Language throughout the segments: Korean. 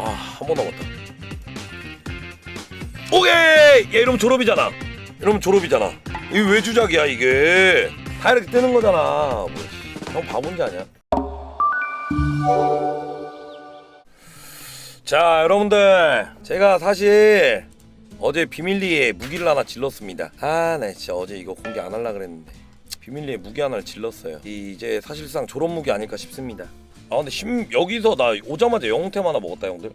아 한 번 남았다. 오케이! 얘 이러면 졸업이잖아. 이러면 졸업이잖아. 이게 왜 주작이야 이게? 다 이렇게 뜨는 거잖아. 뭐 형 바본지 아냐 자 여러분들. 제가 사실 어제 비밀리에 무기를 하나 질렀습니다. 아 나 진짜 어제 이거 공개 안 하려 그랬는데. 비밀리에 무기 하나를 질렀어요. 이- 이제 사실상 졸업 무기 아닐까 싶습니다 아 근데 심 여기서 나 오자마자 영웅템 하나 먹었다 형들.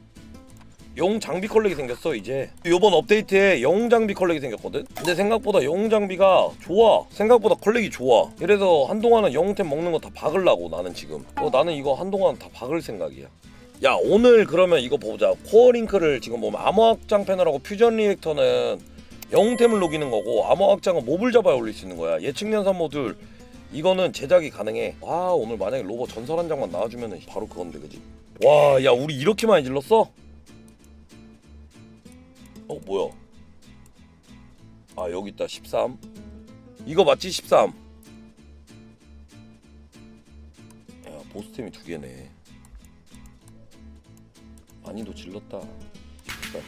영웅 장비 컬렉이 생겼어 이제. 요번 업데이트에 영웅 장비 컬렉이 생겼거든? 근데 생각보다 영웅 장비가 좋아. 생각보다 컬렉이 좋아. 그래서 한동안은 영웅템 먹는 거 다 박으려고 나는 지금. 어, 나는 이거 한동안 다 박을 생각이야. 야 오늘 그러면 이거 보자. 코어 링크를 지금 보면 암호확장 패널하고 퓨전 리액터는 영웅템을 녹이는 거고 암호확장은 몹을 잡아야 올릴 수 있는 거야. 예측 연산 모듈 이거는 제작이 가능해. 와 오늘 만약에 로버 전설 한 장만 나와주면 바로 그건데 그지? 와 야 우리 이렇게 많이 질렀어? 어 뭐야? 아 여기 있다. 13 이거 맞지? 13 야 보스템이 두 개네. 많이도 질렀다. 13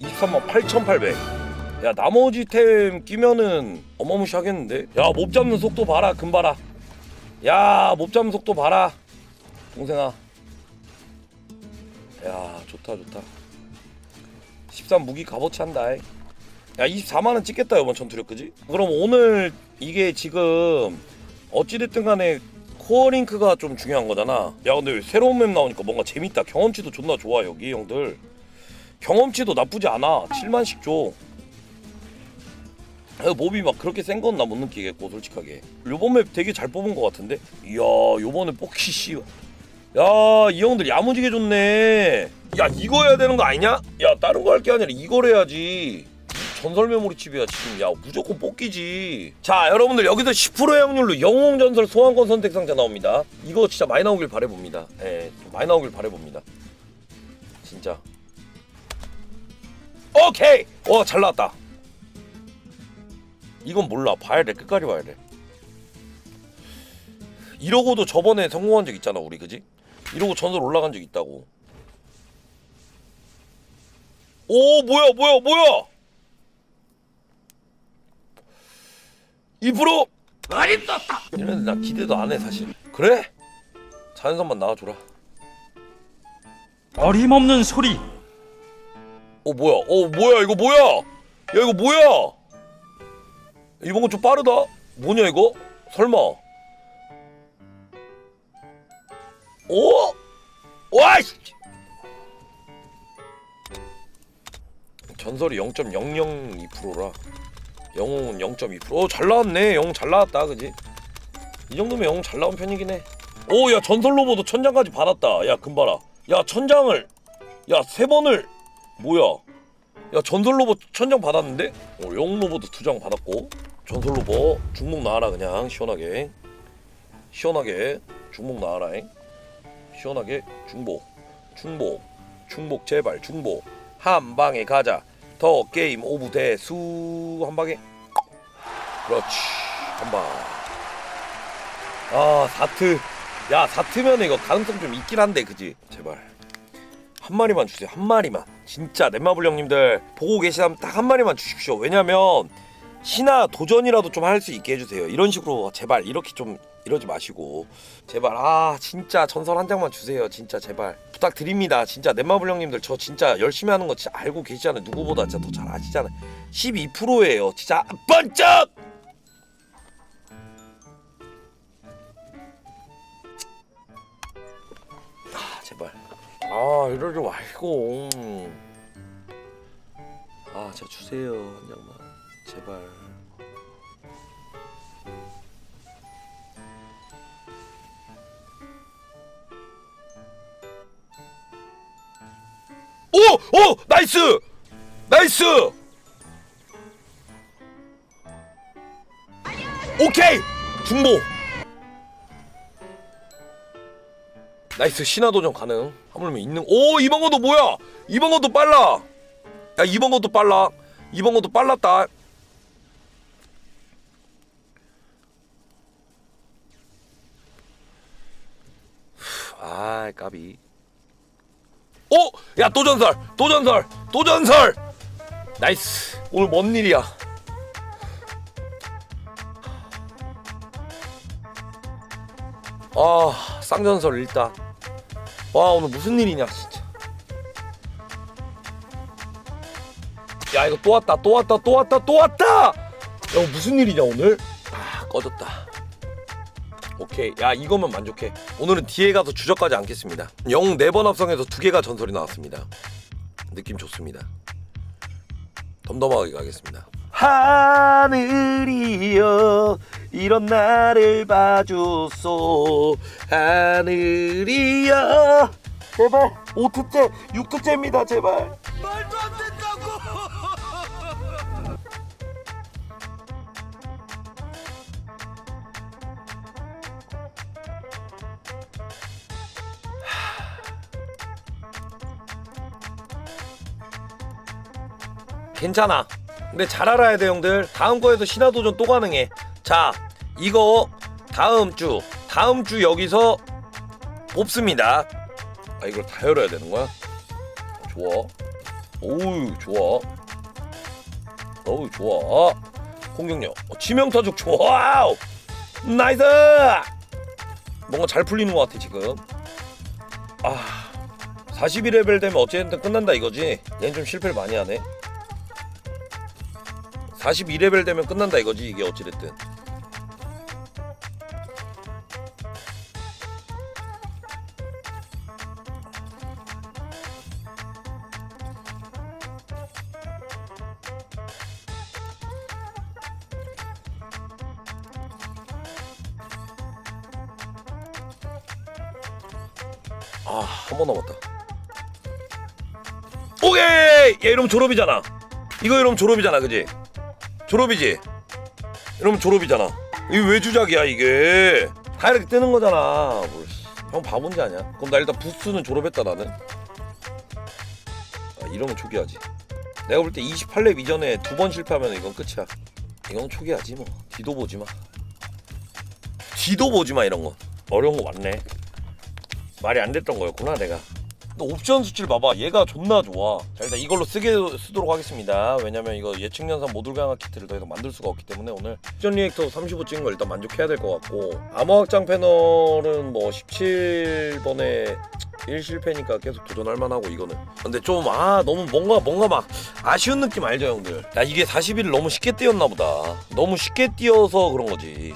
23만 8,800. 야 나머지 템 끼면은 어마무시하겠는데? 야 몹 잡는 속도 봐라 금 봐라. 야 몹 잡는 속도 봐라. 동생아. 야 좋다 좋다. 13 무기 값어치 한다. 야 24만 원 찍겠다 이번 전투력 그지? 그럼 오늘 이게 지금 어찌됐든 간에 코어링크가 좀 중요한 거잖아. 야 근데 왜 새로운 맵 나오니까 뭔가 재밌다. 경험치도 존나 좋아 여기 형들. 경험치도 나쁘지 않아. 7만씩 줘. 야, 몹이 막 그렇게 센 건 나 못 느끼겠고 솔직하게. 요번 맵 되게 잘 뽑은 것 같은데. 이야 요번에 뽑기 씨. 야 이 형들 야무지게 좋네. 야 이거 해야 되는 거 아니냐? 야 다른 거 할 게 아니라 이걸 해야지. 전설 메모리 칩이야 지금 야 무조건 뽑기지 자 여러분들 여기서 10%의 확률로 영웅 전설 소환권 선택 상자 나옵니다 이거 진짜 많이 나오길 바래봅니다 예 많이 나오길 바래봅니다 진짜 오케이 와 잘 나왔다 이건 몰라. 봐야 돼. 끝까지 봐야 돼. 이러고도 저번에 성공한 적 있잖아 우리. 그지? 이러고 전설 올라간 적 있다고. 오 뭐야 뭐야 뭐야! 2% 많이 떴다! 이런데 나 기대도 안 해 사실. 그래? 자연선만 나와줘라. 어림없는 소리. 어 뭐야? 어 뭐야? 이거 뭐야? 야 이거 뭐야 이번 거좀 빠르다 뭐냐 이거 설마 오 와이씨 전설이 0.002%라 영웅은 0.2%. 어, 잘 나왔네. 영웅 잘 나왔다. 그지? 이 정도면 영웅 잘 나온 편이긴 해. 오, 야, 전설 로보도 천장까지 받았다. 야, 금봐라. 야, 천장을. 야, 세 번을. 뭐야? 야, 전설 로보 천장 받았는데? 어, 영웅 로보도 두 장 받았고. 전설 로보 중목 나와라 그냥 시원하게. 시원하게 중목 나와라. 잉. 시원하게 중복. 중복. 중복 제발 중복. 한 방에 가자. 더 게임 오브 대수 한 방에 그렇지 한방 아 사트 야 사트면 이거 가능성 좀 있긴 한데 그지 제발 한 마리만 주세요 한 마리만 진짜 넷마블 형님들 보고 계시다면 딱 한 마리만 주십시오 왜냐면 신화 도전이라도 좀 할 수 있게 해주세요. 이런 식으로 제발 이렇게 좀 이러지 마시고. 제발 아 진짜 전설 한 장만 주세요. 진짜 제발. 부탁드립니다. 진짜 넷마블 형님들 저 진짜 열심히 하는 거 진짜 알고 계시잖아요. 누구보다 진짜 더 잘 아시잖아요. 12%예요. 진짜 번쩍 아 제발. 아 이러지 말고. 아 진짜 주세요 한 장만 제발 오! 오! 나이스! 나이스! 오케이! 중보! 나이스 신화 도전 가능 하물며 있는 오 이번 것도 뭐야 이번 것도 빨라 야 이번 것도 빨라 이번 것도 빨랐다 까비 오! 야 또 전설! 또 전설! 또 전설! 나이스 오늘 뭔 일이야 아 쌍전설 일단 와 오늘 무슨 일이냐 진짜 야 이거 또 왔다 또 왔다 또 왔다 또 왔다 야 무슨 일이냐 오늘 아 꺼졌다 오케이. 야 이거면 만족해. 오늘은 뒤에 가서 주저까지 않겠습니다. 영네번 합성해서 두 개가 전설이 나왔습니다. 느낌 좋습니다. 덤덤하게 가겠습니다. 하늘이여 이런 나를 봐줬소. 하늘이여. 제발 5트째 6트째입니다 제발. 말도 안된 괜찮아. 근데 잘 알아야 돼 형들. 다음 거에서 신화도전 또 가능해. 자, 이거 다음 주, 다음 주 여기서 뽑습니다. 아 이걸 다 열어야 되는 거야? 좋아. 오우 좋아. 어우 좋아. 공격력. 어, 치명타죽 좋아. 나이스. 뭔가 잘 풀리는 것 같아 지금. 아. 42레벨 되면 어쨌든 끝난다 이거지. 얘는 좀 실패를 많이 하네. 42레벨 되면 끝난다 이거지 이게 어찌됐든. 아 한 번 남았다. 오케이! 얘 이러면 졸업이잖아. 이거 이러면 졸업이잖아 그지 졸업이지? 이러면 졸업이잖아. 이게 왜 주작이야 이게? 다 이렇게 뜨는 거잖아. 뭘, 씨. 형 바본지 아냐? 그럼 나 일단 부스는 졸업했다 나는. 아, 이러면 초기하지. 내가 볼 때 28렙 이전에 두 번 실패하면 이건 끝이야. 이건 초기하지 뭐. 뒤도 보지 마. 뒤도 보지 마 이런 거. 어려운 거 맞네. 말이 안 됐던 거였구나 내가. 옵션 수치를 봐봐. 얘가 존나 좋아. 자 일단 이걸로 쓰게 쓰도록 하겠습니다. 왜냐면 이거 예측 연산 모듈 강화 키트를 더 이상 만들 수가 없기 때문에 오늘 전 리액터 35 찍은 거 일단 만족해야 될 것 같고 암호 확장 패널은 뭐 17번에 1 실패니까 계속 도전할 만하고 이거는. 근데 좀 아 너무 뭔가 뭔가 막 아쉬운 느낌 알죠 형들? 야 이게 41을 너무 쉽게 띄었나 보다. 너무 쉽게 띄어서 그런 거지